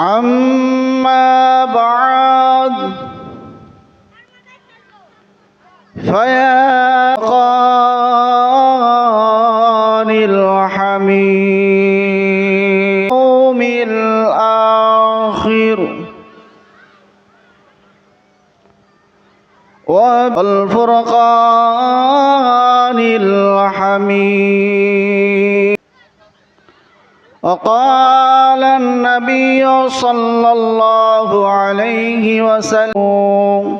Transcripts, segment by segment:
أما بعد فيا قان الحميد يوم الآخر. والفرقان الحميد وقال النبي صلى الله عليه وسلم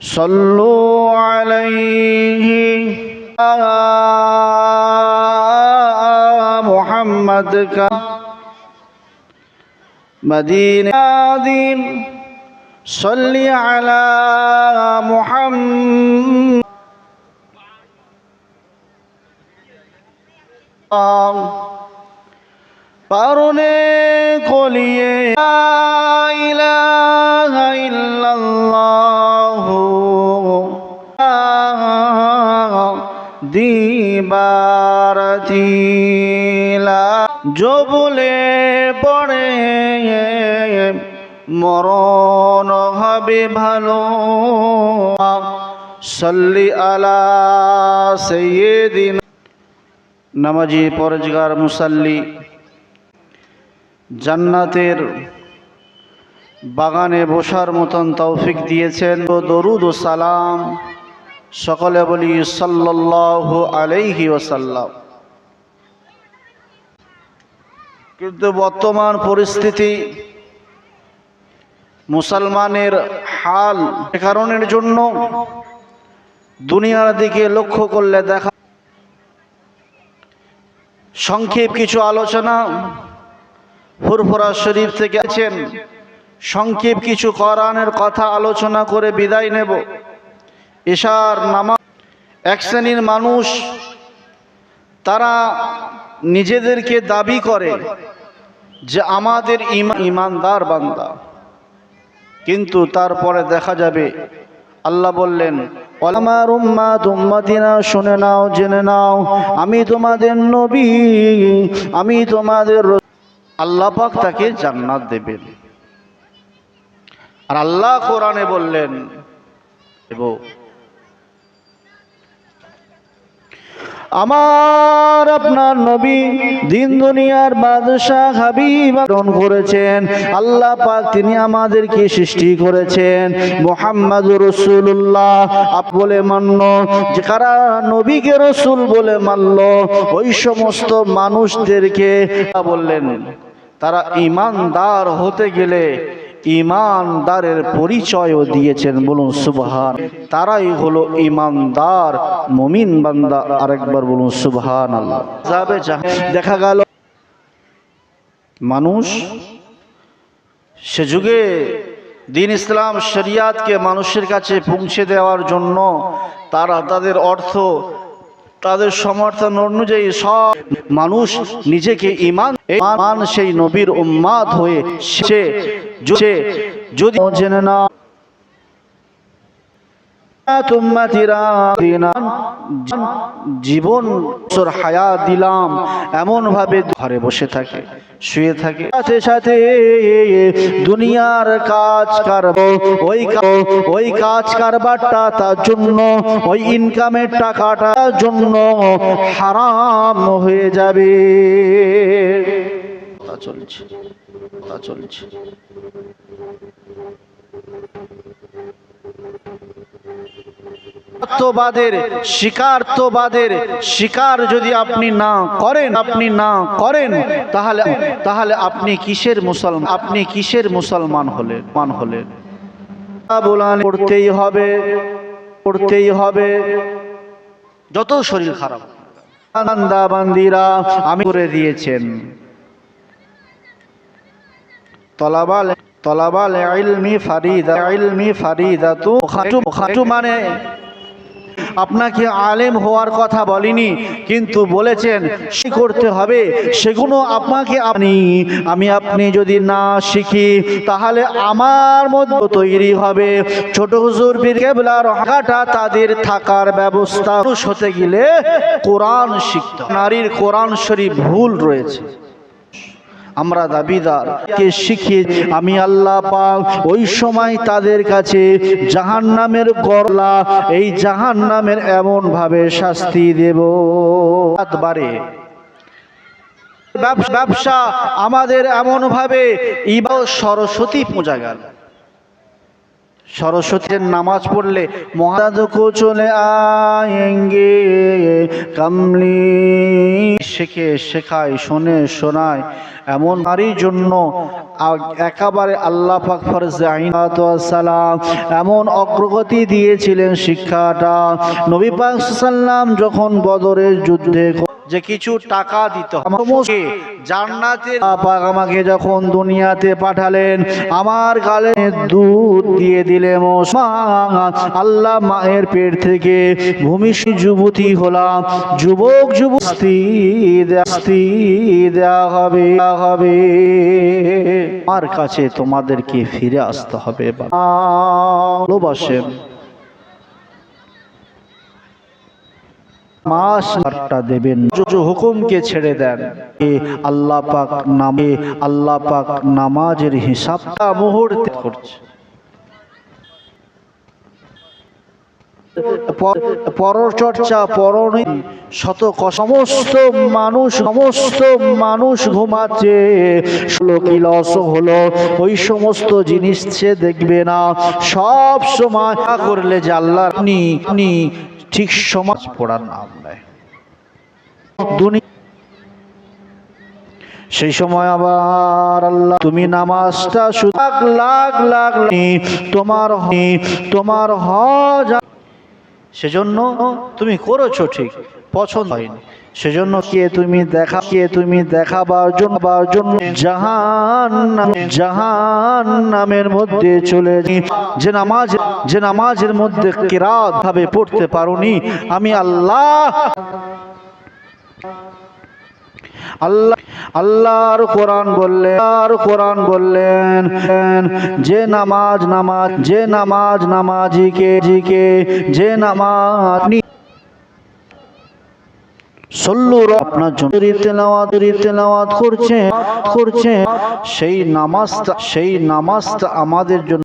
صلوا عليه محمد دین صلی علی محمد. পারনে কলিয়ে ইলাহা ইল্লাল্লাহ দিবারতিলা জবলে পড়ে মরণ হবে ভালো। সল্লি আলা সৈয়দিন নামাজি, পরজগার, মুসাল্লি, জান্নাতের বাগানে বসার মতন তৌফিক দিয়েছেন। তো দরুদ ও সালাম সকলে বলি সাল্লাল্লাহু আলাইহি ওসাল্লাম কিন্তু বর্তমান পরিস্থিতি, মুসলমানের হাল কারণের জন্য দুনিয়ার দিকে লক্ষ্য করলে দেখা সংক্ষেপ কিছু আলোচনা। ফুরফুরা শরীফ থেকে আছেন। সংক্ষেপ কিছু কোরআনের কথা আলোচনা করে বিদায় নেব। এশার নামা এক শ্রেণির মানুষ, তারা নিজেদেরকে দাবি করে যে আমাদের ইমান ইমানদার বান্দা। কিন্তু তারপরে দেখা যাবে, আল্লাহ বললেন আমার উম্মা উম্মাতিনা শুনে নাও, জেনে নাও, আমি তোমাদের নবী, আমি তোমাদের আল্লাপাক তাকে জান্নাত দেবেন। আর আল্লাহ কোরআনে বললেন, এবং আমার আপনার নবী দিন দুনিয়ার বাদশাহ হাবিব করেছেন। আল্লাহ পাক তিনি আমাদেরকে সৃষ্টি করেছেন। মোহাম্মদ রসুল্লাহ আপ বলে মান্য যে কারা নবীকে রসুল বলে মানল, ওই সমস্ত মানুষদেরকে বললেন, তারা ইমানদার হতে গেলে ইমানদারের পরিচয়ও দিয়েছেন, বলুন সুবহান। তারাই হলো ইমানদার, মমিন বান্দা আরেকবার বলুন সুবহান আল্লাহ দেখা গেল মানুষ, সে যুগে দিন ইসলাম শরিয়াতকে মানুষের কাছে পৌঁছে দেওয়ার জন্য তারা তাদের অর্থ, তাদের সমর্থন অনুযায়ী সব মানুষ নিজেকে ইমান সেই নবীর উম্মাদ হয়ে সে যদি জেনে না। জীবন হায়া দিলাম এমন ভাবে ঘরে বসে থাকে শুয়ে থাকে। সাথে সাথে দুনিয়ার কাজ কারব ওই ওই কাজ কারবারটা তার জন্য ওই ইনকামের টাকাটার জন্য হারাম হয়ে যাবে। চলছে চলছে। শিকার যদি আপনি না করেন, আপনি না করেন, তাহলে তাহলে আপনি কিসের মুসলমান, আপনি কিসের মুসলমান হলেন মান হলেন করতেই হবে করতেই হবে। যত শরীর খারাপ। বান্দা বান্দিরা আমি করে দিয়েছেন। তলাবাল তলাবাল মানে আপনাকে আলেম হওয়ার কথা বলিনি, কিন্তু বলেছেন সে করতে হবে, সেগুলো আপনাকে আপনি, আমি আপনি যদি না শিখি, তাহলে আমার মধ্যে তৈরি হবে। ছোট হুজুর বীর কেবলার হাঁটা তাদের থাকার ব্যবস্থা। হতে গেলে কোরআন শিখতে নারীর কোরআন শরীফ ভুল রয়েছে। আমরা দাবিদার। কে শিখিয়ে আমি আল্লাহ পাক ওই সময় তাদের কাছে জাহান নামের গরলা, এই জাহান নামের এমন ভাবে শাস্তি দেব। বারে ব্যব- ব্যবসা আমাদের এমন ভাবে ইবা সরস্বতী পূজা গেল। সরস্বতীর নামাজ পড়লে মহাদাদকো চলে আয়েঙ্গে কামলি। শেখে, শেখায়, শোনে, শোনায়। এমন নারীর জন্য একেবারে আল্লাহ পাক ফরজে সালাম। এমন অগ্রগতি দিয়েছিলেন শিক্ষাটা। নবী পাক সাল্লাম যখন বদরের যুদ্ধে যে কিছু টাকা দিত সমস্ত জান্নাতের আমাকে যখন দুনিয়াতে পাঠালেন আমার গালে দুধ দিয়ে মা, আল্লাহ মায়ের পেট থেকে ভূমিষ্ঠ যুবতী হলাম। যুবক যুবতী দেওয়া হবে হবে। আমার কাছে তোমাদেরকে ফিরে আসতে হবে। ভালোবাসেন। মাস দেবেন। হুকুমকে ছেড়ে দেন। এ আল্লাহ পাক নামে আল্লাহ পাক নামাজের হিসাবটা মুহূর্তে করছে। পরচর্চা পরনীতি শত সমস্ত মানুষ সমস্ত মানুষ ঘুমাচ্ছে। হলো? ওই সমস্ত জিনিস সে দেখবে না। সব সময় করলে যে আল্লাহ আপনি ঠিক সমাজ পড়ার নাম নেয়। সেই সময় আবার আল্লাহ, তুমি নামাজটা লাখ লাখ লাখ তোমার তোমার হজ সেজন্য তুমি করেছ ঠিক। পছন্দ হয়নি। সেজন্য কে তুমি দেখা, কে তুমি দেখাবার জন্য বার জন্য জাহান জাহান নামের মধ্যে চলে যে নামাজ, যে নামাজের মধ্যে কেরাত ভাবে পড়তে পারোনি, আমি আল্লাহ আল্লাহ, আল্লাহর কোরআন বললেন আর কোরআন বললেন, যে নামাজ নামাজ, যে নামাজ, নামাজিকে জিকে যে নামাজ আপনার করছে করছে সেই নামাজটা সেই নামাজটা আমাদের জন্য